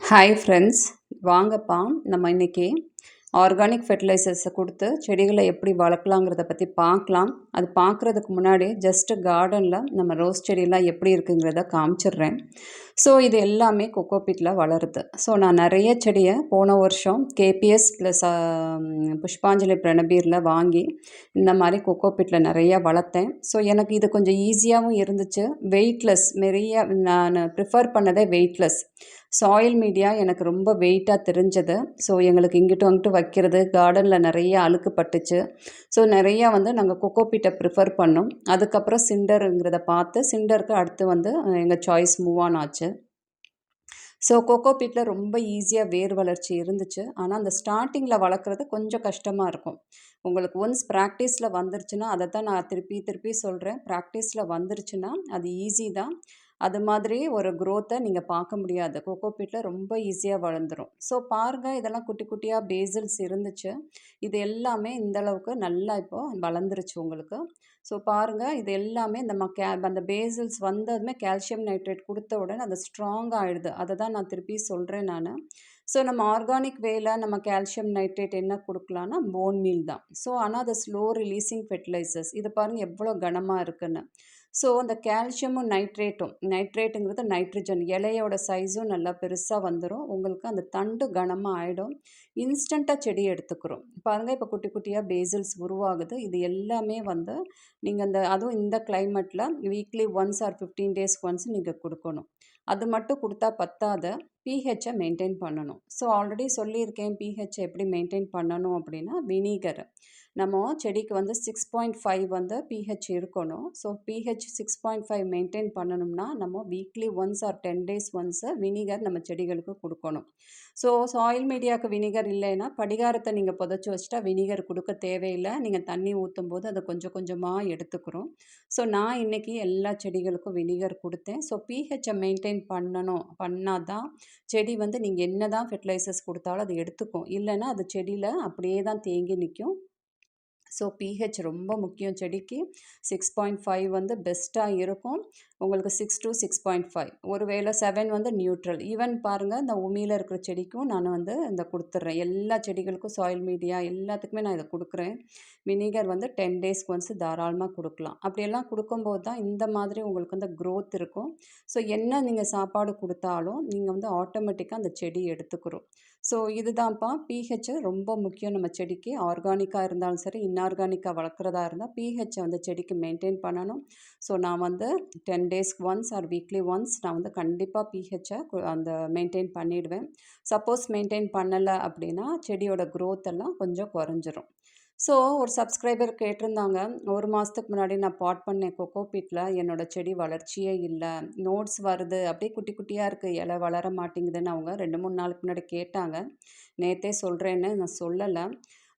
Hi friends வாங்கப்பா நம்ம இன்றைக்கி ஆர்கானிக் ஃபெர்டிலைசர்ஸை கொடுத்து செடிகளை எப்படி வளர்க்கலாங்கிறத பற்றி பார்க்கலாம். அது பார்க்குறதுக்கு முன்னாடி ஜஸ்ட்டு கார்டனில் நம்ம ரோஸ் செடியெலாம் எப்படி இருக்குங்கிறத காமிச்சிடுறேன். ஸோ இது எல்லாமே கொக்கோபீட்டில் வளருது. ஸோ நான் நிறைய செடியை போன வருஷம் கேபிஎஸ் ப்ளஸ் புஷ்பாஞ்சலி பிரணபீரில் வாங்கி இந்த மாதிரி கொக்கோபீட்டில் நிறையா வளர்த்தேன். ஸோ எனக்கு இது கொஞ்சம் ஈஸியாகவும் இருந்துச்சு. வெயிட்லெஸ் நிறைய நான் ப்ரிஃபர் பண்ணதே வெயிட்லெஸ் சாயில் மீடியா எனக்கு ரொம்ப வெயிட்டாக தெரிஞ்சது. ஸோ எங்களுக்கு இங்கிட்டு அங்கிட்டும் வைக்கிறது கார்டனில் நிறைய அழுக்கு பட்டுச்சு ஸோ நிறையா வந்து நாங்கள் கொக்கோபீட்டை ப்ரிஃபர் பண்ணோம். அதுக்கப்புறம் சிண்டருங்கிறத பார்த்து சிண்டருக்கு அடுத்து வந்து எங்கள் சாய்ஸ் மூவ் ஆன் ஆச்சு. ஸோ கொக்கோபீட்டில் ரொம்ப ஈஸியாக வேர் வளர்ச்சி இருந்துச்சு. ஆனால் அந்த ஸ்டார்டிங்கில் வளர்க்குறது கொஞ்சம் கஷ்டமாக இருக்கும். உங்களுக்கு ஒன்ஸ் ப்ராக்டிஸில் வந்துருச்சுன்னா அதை தான் நான் திருப்பி திருப்பி சொல்கிறேன் ப்ராக்டிஸில் வந்துருச்சுன்னா அது ஈஸி தான். அது மாதிரி ஒரு க்ரோத்தை நீங்கள் பார்க்க முடியாது. கொக்கோ பீட்டில் ரொம்ப ஈஸியாக வளர்ந்துடும் ஸோ பாருங்கள் இதெல்லாம் குட்டி குட்டியாக பேசில்ஸ் இருந்துச்சு. இது எல்லாமே இந்தளவுக்கு நல்லா இப்போது வளர்ந்துருச்சு உங்களுக்கு. ஸோ பாருங்கள் இது எல்லாமே இந்த ம கே அந்த பேசில்ஸ் வந்ததுமே கால்சியம் நைட்ரேட் கொடுத்த உடனே அது ஸ்ட்ராங் ஆகிடுது அதை தான் நான் திருப்பி சொல்கிறேன் நான். ஸோ நம்ம ஆர்கானிக் வேல நம்ம கால்சியம் நைட்ரேட் என்ன கொடுக்கலான்னா போன் மீல் தான். ஸோ ஆனால் அது ஸ்லோ ரிலீசிங் ஃபெர்டிலைசர்ஸ் இது பாருங்கள் எவ்வளோ கனமாக இருக்குன்னு. ஸோ அந்த கால்சியமும் நைட்ரேட்டும் நைட்ரேட்டுங்கிறது நைட்ரஜன் இலையோட சைஸும் நல்லா பெருசாக வந்துடும் உங்களுக்கு அந்த தண்டு கனமாக ஆகிடும் இன்ஸ்டண்ட்டாக செடி எடுத்துக்கிறோம். பாருங்கள் இப்போ குட்டி குட்டியாக பேசில்ஸ் உருவாகுது. இது எல்லாமே வந்து நீங்கள் அந்த அதுவும் இந்த கிளைமேட்டில் weekly once or fifteen days once நீங்கள் கொடுக்கணும். அது மட்டும் கொடுத்தா பத்தாத. பிஹெச்சை மெயின்டைன் பண்ணணும். ஸோ ஆல்ரெடி சொல்லியிருக்கேன் பிஹெச் எப்படி மெயின்டைன் பண்ணணும் அப்படின்னா வினிகர் நம்ம செடிக்கு வந்து சிக்ஸ் பாயிண்ட் ஃபைவ் வந்து பிஹெச் இருக்கணும். So pH six point five maintain பண்ணணும்னா நம்ம weekly once or ten days once vinegar நம்ம செடிகளுக்கு கொடுக்கணும். ஸோ சாயில் மீடியாவுக்கு வினிகர் இல்லைன்னா படிகாரத்தை நீங்கள் புதைச்சி வச்சுட்டா வினிகர் கொடுக்க தேவையில்லை. நீங்கள் தண்ணி ஊற்றும் போது அதை கொஞ்சம் கொஞ்சமாக எடுத்துக்கிறோம். ஸோ நான் இன்றைக்கி எல்லா செடிகளுக்கும் வினிகர் கொடுத்தேன். ஸோ பிஹெச்சை மெயின்டைன் பண்ணணும். பண்ணால் தான் செடி வந்து நீங்கள் என்ன தான் ஃபெர்டிலைசர்ஸ் கொடுத்தாலும் அது எடுத்துக்கும். இல்லைன்னா அது செடியில் அப்படியே தான் தேங்கி நிற்கும். ஸோ பிஹெச் ரொம்ப முக்கியம் செடிக்கு. சிக்ஸ் பாயிண்ட் ஃபைவ் வந்து பெஸ்ட்டாக இருக்கும். உங்களுக்கு six to six point five ஒரு வேளை செவன் வந்து நியூட்ரல் ஈவன் பாருங்கள் இந்த உமியில் இருக்கிற செடிக்கும் நான் வந்து இந்த கொடுத்துட்றேன் எல்லா செடிகளுக்கும் சாயில் மீடியா எல்லாத்துக்குமே நான் இதை கொடுக்குறேன். வினிகர் வந்து டென் டேஸ்க்கு ஒன்ஸ் தாராளமாக கொடுக்கலாம். அப்படியெல்லாம் கொடுக்கும்போது தான் இந்த மாதிரி உங்களுக்கு வந்து க்ரோத் இருக்கும். ஸோ என்ன நீங்கள் சாப்பாடு கொடுத்தாலும் நீங்கள் வந்து ஆட்டோமேட்டிக்காக அந்த செடி எடுத்துக்கிறோம் ஸோ இதுதான்ப்பா. பிஹெச் ரொம்ப முக்கியம் நம்ம செடிக்கு. ஆர்கானிக்காக இருந்தாலும் சரி இன்ஆர்கானிக்காக வளர்க்குறதா இருந்தால் பிஹெச்சை வந்து செடிக்கு மெயின்டைன் பண்ணணும். ஸோ நான் வந்து டென் டேஸ்க்கு ஒன்ஸ் ஆர் வீக்லி ஒன்ஸ் நான் வந்து கண்டிப்பாக பிஹெச்சை அந்த மெயின்டைன் பண்ணிவிடுவேன் சப்போஸ் மெயின்டைன் பண்ணலை அப்படின்னா செடியோட க்ரோத் எல்லாம் கொஞ்சம் குறைஞ்சிரும். ஸோ ஒரு சப்ஸ்கிரைபர் கேட்டிருந்தாங்க ஒரு மாதத்துக்கு முன்னாடி நான் பாட் பண்ணேன் கொக்கோ பீட்டில் என்னோடய செடி வளர்ச்சியே இல்லை நோட்ஸ் வருது அப்படியே குட்டி குட்டியாக இருக்குது இலை வளர மாட்டேங்குதுன்னு அவங்க ரெண்டு மூணு நாளுக்கு முன்னாடி கேட்டாங்க. நேற்றே சொல்கிறேன்னு நான் சொல்லலை.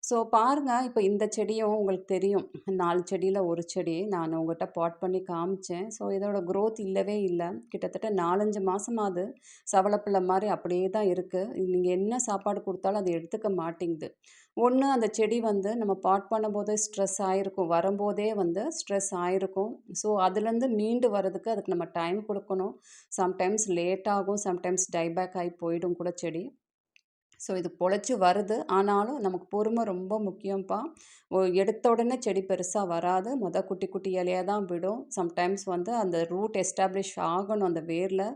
ஸோ பாருங்கள் இப்போ இந்த செடியும் உங்களுக்கு தெரியும். நாலு செடியில் ஒரு செடி நான் உங்கள்கிட்ட பாட் பண்ணி காமிச்சேன். ஸோ இதோட க்ரோத் இல்லவே இல்லை. கிட்டத்தட்ட நாலஞ்சு மாதமாவது சவளப்பிள்ளை மாதிரி அப்படியே தான் இருக்குது நீங்கள் என்ன சாப்பாடு கொடுத்தாலும் அது எடுத்துக்க மாட்டேங்குது. ஒன்று அந்த செடி வந்து நம்ம பாட் பண்ணும்போதே ஸ்ட்ரெஸ் ஆகிருக்கும் வரும்போதே வந்து ஸ்ட்ரெஸ் ஆகிருக்கும் ஸோ அதுலேருந்து மீண்டு வர்றதுக்கு அதுக்கு நம்ம டைம் கொடுக்கணும். சம்டைம்ஸ் லேட் ஆகும். சம்டைம்ஸ் டைபேக் ஆகி போயிடும் கூட செடி. ஸோ இது பொழைச்சி வருது. ஆனாலும் நமக்கு பொறுமை ரொம்ப முக்கியம்ப்பா எடுத்த உடனே செடி பெருசாக வராது. மொதல் குட்டி குட்டி இலையாக தான் விடும். சம்டைம்ஸ் வந்து அந்த ரூட் எஸ்டாப்ளிஷ் ஆகணும். அந்த வேரில்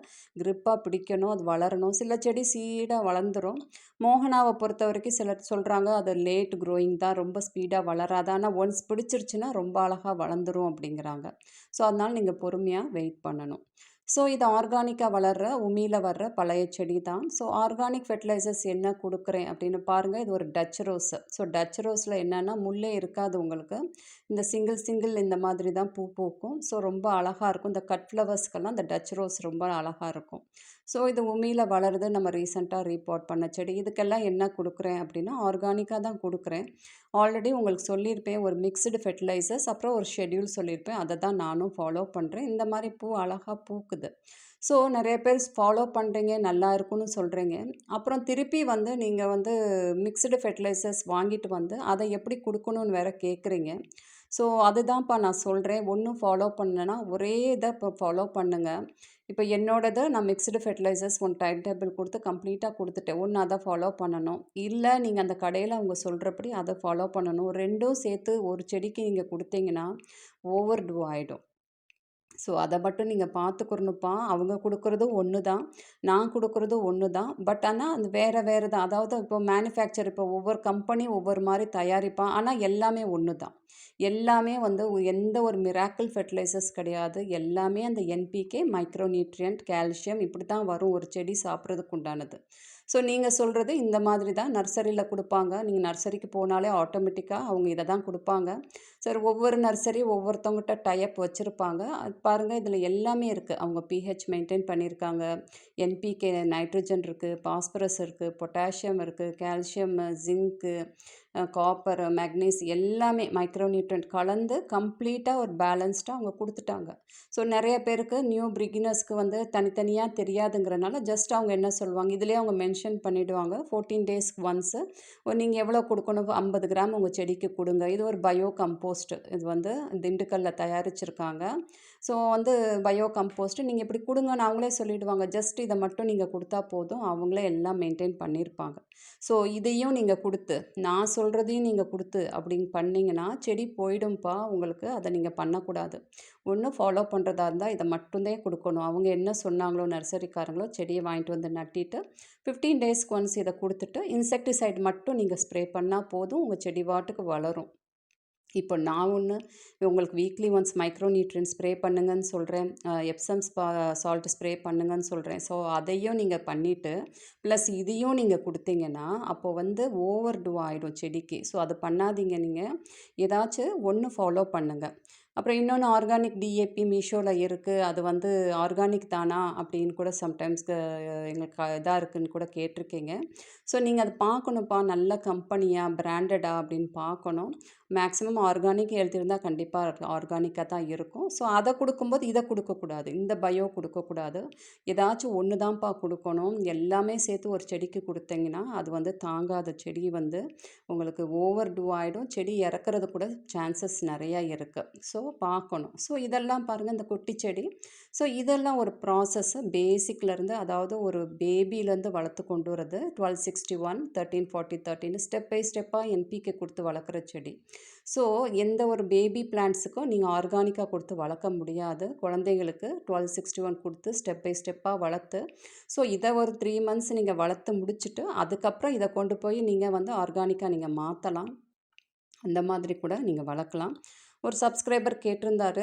க்ரிப்பாக பிடிக்கணும். அது வளரணும். சில செடி சீடாக வளர்ந்துடும் மோகனாவை பொறுத்த வரைக்கும் சிலர் சொல்கிறாங்க அது லேட் க்ரோயிங் தான். ரொம்ப ஸ்பீடாக வளராது. ஆனால் ஒன்ஸ் பிடிச்சிருச்சுன்னா ரொம்ப அழகாக வளர்ந்துரும் அப்படிங்கிறாங்க. ஸோ அதனால் நீங்கள் பொறுமையாக வெயிட் பண்ணணும். ஸோ இது ஆர்கானிக்காக வளர்கிற உமியில் வர்ற பழைய செடி தான் ஸோ ஆர்கானிக் ஃபெர்டிலைசர்ஸ் என்ன கொடுக்குறேன் அப்படின்னு பாருங்கள் இது ஒரு டச் ரோஸு ஸோ டச் ரோஸில் என்னென்னா முள்ளே இருக்காது உங்களுக்கு. இந்த சிங்கிள் சிங்கிள் இந்த மாதிரி தான் பூ பூக்கும். ஸோ ரொம்ப அழகாக இருக்கும். இந்த கட் ஃப்ளவர்ஸ்க்கெல்லாம் இந்த டச் ரோஸ் ரொம்ப அழகாக இருக்கும். ஸோ இது உமியில் வளருது. நம்ம ரீசெண்டாக ரீபோர்ட் பண்ண. செடி இதுக்கெல்லாம் என்ன கொடுக்குறேன் அப்படின்னா ஆர்கானிக்காக தான் கொடுக்குறேன். ஆல்ரெடி உங்களுக்கு சொல்லியிருப்பேன். ஒரு மிக்சடு ஃபெர்டிலைசர்ஸ் அப்புறம் ஒரு ஷெட்யூல் சொல்லியிருப்பேன். அதை தான் நானும் ஃபாலோ பண்ணுறேன் இந்த மாதிரி பூ அழகாக பூக்குது. ஸோ நிறைய பேர் ஃபாலோ பண்ணுறீங்க நல்லா இருக்குன்னு சொல்கிறீங்க அப்புறம் திருப்பி வந்து நீங்கள் வந்து மிக்சடு ஃபெர்டிலைசர்ஸ் வாங்கிட்டு வந்து அதை எப்படி கொடுக்கணுன்னு வேற கேட்குறீங்க ஸோ அதுதான்ப்பா நான் சொல்கிறேன் ஒன்றும் ஃபாலோ பண்ணனா ஒரே இதை இப்போ ஃபாலோ பண்ணுங்கள் இப்போ என்னோடது நான் mixed fertilisers one time table கொடுத்து கம்ப்ளீட்டாக கொடுத்துட்டேன். ஒன்று அதை ஃபாலோ பண்ணணும். இல்லை நீங்கள் அந்த கடையில் அவங்க சொல்கிறபடி அதை ஃபாலோ பண்ணணும். ரெண்டும் சேர்த்து ஒரு செடிக்கு நீங்கள் கொடுத்தீங்கன்னா ஓவர் டூ ஆகிடும் ஸோ அதை மட்டும் நீங்கள் பார்த்துக்கிறணுப்பா அவங்க கொடுக்குறதும் ஒன்று தான் நான் கொடுக்குறதும் ஒன்று தான் பட் ஆனால் அது வேறு வேறு தான் அதாவது இப்போ மேனுஃபேக்சர் இப்போ ஒவ்வொரு கம்பெனி ஒவ்வொரு மாதிரி தயாரிப்பான். ஆனால் எல்லாமே ஒன்று தான் எல்லாமே வந்து எந்த ஒரு மிராக்கிள் ஃபெர்டிலைசர்ஸ் கிடையாது. எல்லாமே அந்த என்பிகே மைக்ரோநியூட்ரியன்ட் கால்சியம் இப்படி தான் வரும். ஒரு செடி சாப்பிட்றதுக்கு உண்டானது. ஸோ நீங்கள் சொல்கிறது இந்த மாதிரி தான். நர்சரியில் கொடுப்பாங்க. நீங்கள் நர்சரிக்கு போனாலே ஆட்டோமேட்டிக்காக அவங்க இதை தான் கொடுப்பாங்க. சரி ஒவ்வொரு நர்சரி ஒவ்வொருத்தவங்ககிட்ட டைப் வச்சுருப்பாங்க. அது பாருங்கள் இதில் எல்லாமே இருக்குது அவங்க பிஹெச் மெயின்டைன் பண்ணியிருக்காங்க என்பிகே நைட்ரஜன் இருக்குது பாஸ்பரஸ் இருக்குது பொட்டாசியம் இருக்குது கால்சியம் ஜிங்க்கு காப்பர் மேக்னீஸ் எல்லாமே மைக்ரோநியூட்ரன்ட் கலந்து கம்ப்ளீட்டாக ஒரு பேலன்ஸ்டாக அவங்க கொடுத்துட்டாங்க. ஸோ நிறைய பேருக்கு நியூ பிகினர்ஸ்க்கு வந்து தனித்தனியாக தெரியாதுங்கிறனால ஜஸ்ட் அவங்க என்ன சொல்லுவாங்க இதுலேயே அவங்க மென்ஷன் பண்ணிவிடுவாங்க ஃபோர்டீன் டேஸ்க்கு ஒன்ஸு நீங்கள் எவ்வளோ கொடுக்கணும்? ஐம்பது கிராம் உங்கள் செடிக்கு கொடுங்க. இது ஒரு பயோ கம்போஸ்ட் இது வந்து திண்டுக்கல்லில் தயாரிச்சிருக்காங்க. ஸோ வந்து பயோ கம்போஸ்ட் நீங்கள் இப்படி கொடுங்கன்னு அவங்களே சொல்லிவிடுவாங்க ஜஸ்ட் இதை மட்டும் நீங்கள் கொடுத்தா போதும். அவங்களே எல்லாம் மெயின்டைன் பண்ணியிருப்பாங்க. ஸோ இதையும் நீங்கள் கொடுத்து நான் சொல்கிறதையும் நீங்கள் கொடுத்து அப்படின்னு பண்ணிங்கன்னா செடி போயிடும்ப்பா உங்களுக்கு அதை நீங்கள் பண்ணக்கூடாது. ஒன்று ஃபாலோ பண்ணுறதா இருந்தால் இதை மட்டும்தான் கொடுக்கணும். அவங்க என்ன சொன்னாங்களோ நர்சரிக்காரங்களோ செடியை வாங்கிட்டு வந்து நட்டிட்டு ஃபிஃப்டீன் டேஸ்க்கு ஒன்ஸ் இதை கொடுத்துட்டு இன்செக்டிசைட் மட்டும் நீங்கள் ஸ்ப்ரே பண்ணால் போதும் உங்கள் செடி வாட்டுக்கு வளரும். இப்போ நான் ஒன்று உங்களுக்கு weekly once micro nutrient spray பண்ணுங்கன்னு சொல்கிறேன் எப்சம் ஸ்பா சால்ட் ஸ்ப்ரே பண்ணுங்கன்னு சொல்கிறேன் ஸோ அதையும் நீங்கள் பண்ணிவிட்டு ப்ளஸ் இதையும் நீங்கள் கொடுத்தீங்கன்னா அப்போது வந்து ஓவர் டூ ஆகிடும் செடிக்கு. ஸோ அது பண்ணாதீங்க நீங்கள் ஏதாச்சும் ஒன்று ஃபாலோ பண்ணுங்கள் அப்புறம் இன்னொன்று ஆர்கானிக் டிஏபி மீஷோவில் இருக்குது அது வந்து ஆர்கானிக் தானா அப்படின்னு கூட சம்டைம்ஸ் எங்களுக்கு இதாக இருக்குதுன்னு கூட கேட்டிருக்கீங்க. ஸோ நீங்கள் அதை பார்க்கணும்ப்பா. நல்ல கம்பெனியாக பிராண்டடா அப்படின்னு பார்க்கணும். மேக்ஸிமம் ஆர்கானிக் எழுதியிருந்தால் கண்டிப்பாக ஆர்கானிக்காக தான் இருக்கும். ஸோ அதை கொடுக்கும்போது இதை கொடுக்கக்கூடாது. இந்த பயோ கொடுக்கக்கூடாது. ஏதாச்சும் ஒன்று தான்ப்பா கொடுக்கணும். எல்லாமே சேர்த்து ஒரு செடிக்கு கொடுத்தீங்கன்னா அது வந்து தாங்காத செடி வந்து உங்களுக்கு ஓவர் டூ ஆகிடும் செடி இறக்குறது கூட சான்சஸ் நிறையா இருக்குது ஸோ பார்க்கணும். ஸோ இதெல்லாம் பாருங்கள் இந்த குட்டி செடி. ஸோ இதெல்லாம் ஒரு ப்ராசஸ்ஸு பேசிக்லேருந்து அதாவது ஒரு பேபிலேருந்து வளர்த்து கொண்டு வரது twelve sixty one thirteen forty தேர்ட்டின்னு step by ஸ்டெப்பாக என்பிக்கு கொடுத்து வளர்க்குற செடி. ஸோ எந்த ஒரு பேபி பிளான்ட்ஸுக்கும் நீங்கள் ஆர்கானிக்காக கொடுத்து வளர்க்க முடியாது. குழந்தைங்களுக்கு டுவெல் சிக்ஸ்டி ஒன் கொடுத்து ஸ்டெப் பை ஸ்டெப்பாக வளர்த்து ஸோ இதை ஒரு த்ரீ மந்த்ஸ் நீங்கள் வளர்த்து முடிச்சுட்டு அதுக்கப்புறம் இதை கொண்டு போய் நீங்கள் வந்து ஆர்கானிக்காக நீங்கள் மாற்றலாம் அந்த மாதிரி கூட நீங்கள் வளர்க்கலாம். ஒரு சப்ஸ்கிரைபர் கேட்டிருந்தாரு.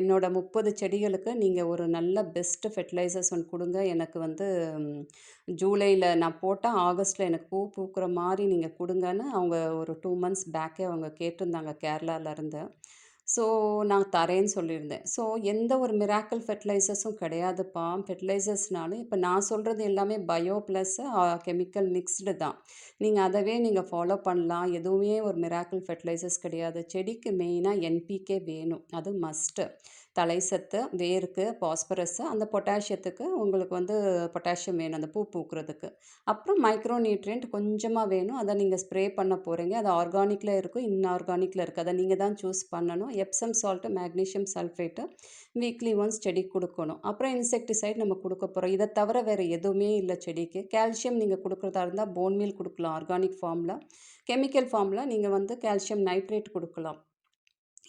என்னோடய முப்பது செடிகளுக்கு நீங்கள் ஒரு நல்ல பெஸ்ட்டு ஃபெர்டிலைசர்ஸ் ஒன்று கொடுங்க. எனக்கு வந்து ஜூலையில் நான் போட்டால் ஆகஸ்ட்டில் எனக்கு பூ பூக்கிற மாதிரி நீங்கள் கொடுங்கன்னு அவங்க ஒரு டூ மந்த்ஸ் பேக்கே அவங்க கேட்டிருந்தாங்க கேரளாவிலேருந்து ஸோ நான் தரேன்னு சொல்லியிருந்தேன். ஸோ எந்த ஒரு மிராக்கல் ஃபெர்டிலைசர்ஸும் கிடையாதுப்பா. ஃபெர்டிலைசர்ஸ்னாலும் இப்போ நான் சொல்கிறது எல்லாமே பயோ ப்ளஸ் கெமிக்கல் மிக்ஸ்டு தான். நீங்கள் அதவே நீங்கள் ஃபாலோ பண்ணலாம். எதுவுமே ஒரு மிராக்கிள் ஃபெர்டிலைசர்ஸ் கிடையாது. செடிக்கு மெயினாக என்பிகே வேணும். அது மஸ்ட்டு தலை சத்து வேருக்கு பாஸ்பரஸ் அந்த பொட்டாசியத்துக்கு உங்களுக்கு வந்து பொட்டாசியம் வேணும் அந்த பூ பூக்கிறதுக்கு. அப்புறம் மைக்ரோ நியூட்ரியன்ட் கொஞ்சமாக வேணும். அதை நீங்கள் ஸ்ப்ரே பண்ண போகிறீங்க அது ஆர்கானிக்கில் இருக்கும் இன்ஆர்கானிக்கில் இருக்குது அதை நீங்கள் தான் சூஸ் பண்ணணும். Epsom salt magnesium sulphate weekly once செடி கொடுக்கணும். அப்புறம் இன்செக்டிசைட் நம்ம கொடுக்க போகிறோம் இதை தவிர வேறு எதுவுமே இல்லை செடிக்கு. கால்சியம் நீங்கள் கொடுக்குறதா இருந்தால் போன் மீல் கொடுக்கலாம் ஆர்கானிக் ஃபார்மில் கெமிக்கல் ஃபார்மில் நீங்கள் வந்து கால்சியம் நைட்ரேட் கொடுக்கலாம்.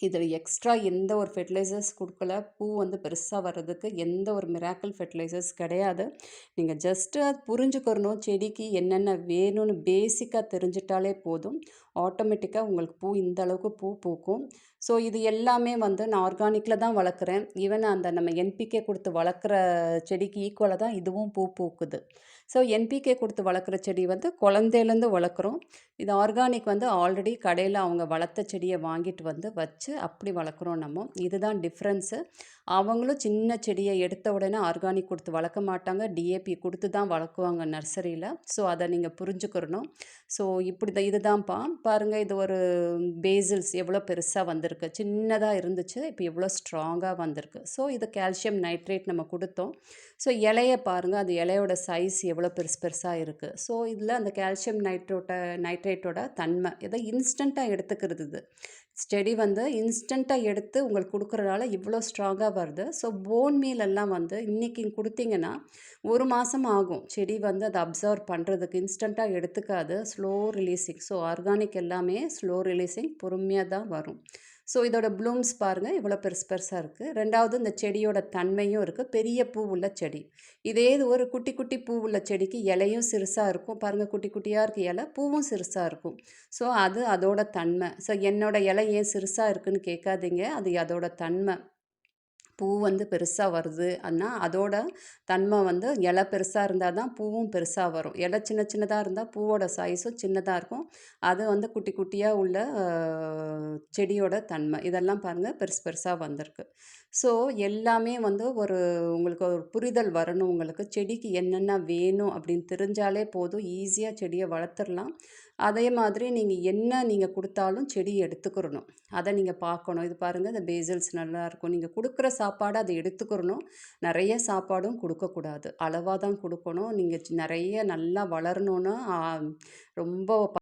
இதில் எக்ஸ்ட்ரா எந்த ஒரு ஃபெர்டிலைசர்ஸ் கொடுக்கல. பூ வந்து பெருசாக வர்றதுக்கு எந்த ஒரு மிராக்கிள் ஃபெர்டிலைசர்ஸ் கிடையாது. நீங்கள் ஜஸ்ட்டு அது புரிஞ்சுக்கிறணும் செடிக்கு என்னென்ன வேணும்னு பேசிக்காக தெரிஞ்சிட்டாலே போதும். ஆட்டோமேட்டிக்காக உங்களுக்கு பூ இந்த அளவுக்கு பூ பூக்கும். ஸோ இது எல்லாமே வந்து நான் ஆர்கானிக்கில் தான் வளர்க்குறேன். ஈவன் அந்த நம்ம என்பிகே கொடுத்து வளர்க்குற செடிக்கு ஈக்குவலாக தான் இதுவும் பூ பூக்குது. ஸோ என்பிகே கொடுத்து வளர்க்குற செடி வந்து குழந்தையிலேருந்து வளர்க்குறோம். இது ஆர்கானிக் வந்து ஆல்ரெடி கடையில் அவங்க வளர்த்த செடியை வாங்கிட்டு வந்து வச்சு அப்படி வளர்க்குறோம் நம்ம. இதுதான் டிஃப்ரென்ஸு அவங்களும் சின்ன செடியை எடுத்த உடனே ஆர்கானிக் கொடுத்து வளர்க்க மாட்டாங்க. டிஏபி கொடுத்து தான் வளர்க்குவாங்க நர்சரியில் ஸோ அதை நீங்கள் புரிஞ்சுக்கிறணும் ஸோ இப்படி தான் இதுதான்ப்பா பாருங்கள் இது ஒரு பேசில்ஸ் எவ்வளோ பெருசாக வந்திருக்கு. சின்னதாக இருந்துச்சு இப்போ எவ்வளோ ஸ்ட்ராங்காக வந்திருக்கு. ஸோ இது கால்சியம் நைட்ரேட் நம்ம கொடுத்தோம். ஸோ இலைய பாருங்கள் அது இலையோட சைஸ் எவ்வளோ பெருசு பெருசாக இருக்குது ஸோ இதில் அந்த கால்சியம் நைட்ரோட்ட நைட்ரேட்டோட தன்மை இதை இன்ஸ்டண்ட்டாக எடுத்துக்கிறது இது. ஸ்டெடி வந்து இன்ஸ்டண்ட்டாக எடுத்து உங்களுக்கு கொடுக்குறதால இவ்வளோ ஸ்ட்ராங்காக வருது. ஸோ போன் மீல் எல்லாம் வந்து இன்றைக்கி கொடுத்தீங்கன்னா ஒரு மாதம் ஆகும். செடி வந்து அதை அப்சர்வ் பண்ணுறதுக்கு இன்ஸ்டண்ட்டாக எடுத்துக்காது. ஸ்லோ ரிலீஸிங் ஸோ ஆர்கானிக் எல்லாமே ஸ்லோ ரிலீஸிங் பொறுமையாக தான் வரும். ஸோ இதோட ப்ளூம்ஸ் பாருங்கள் இவ்வளோ பெருசு பெருசாக இருக்குது ரெண்டாவது இந்த செடியோட தன்மையும் இருக்குது பெரிய பூ உள்ள செடி. இதே இது ஒரு குட்டி குட்டி பூ உள்ள செடிக்கு இலையும் சிறுசாக இருக்கும். பாருங்கள் குட்டி குட்டியாக இருக்க இலை. பூவும் சிறுசாக இருக்கும். ஸோ அது அதோட தன்மை. ஸோ என்னோட இலை ஏன் சிறுசாக இருக்குன்னு கேட்காதீங்க. அது அதோட தன்மை. பூ வந்து பெருசாக வருது ஆனால் அதோட தன்மை வந்து இலை பெருசாக இருந்தால் தான் பூவும் பெருசாக வரும். இலை சின்ன சின்னதாக இருந்தால் பூவோட சைஸும் சின்னதாக இருக்கும். அது வந்து குட்டி குட்டியாக உள்ள செடியோட தன்மை. இதெல்லாம் பாருங்கள் பெருசு பெருசாக வந்திருக்கு. ஸோ எல்லாமே வந்து ஒரு உங்களுக்கு ஒரு புரிதல் வரணும் உங்களுக்கு. செடிக்கு என்னென்ன வேணும் அப்படின்னு தெரிஞ்சாலே போதும். ஈஸியாக செடியை வளர்த்துடலாம். அதே மாதிரி நீங்கள் என்ன நீங்கள் கொடுத்தாலும் செடி எடுத்துக்கிறணும். அதை நீங்கள் பார்க்கணும். இது பாருங்கள் இந்த பேசல்ஸ் நல்லாயிருக்கும் நீங்கள் கொடுக்குற சாப்பாடை அதை எடுத்துக்கிறணும். நிறைய சாப்பாடும் கொடுக்கக்கூடாது. அளவாக தான் கொடுக்கணும். நீங்கள் நிறைய நல்லா வளரணுன்னா ரொம்ப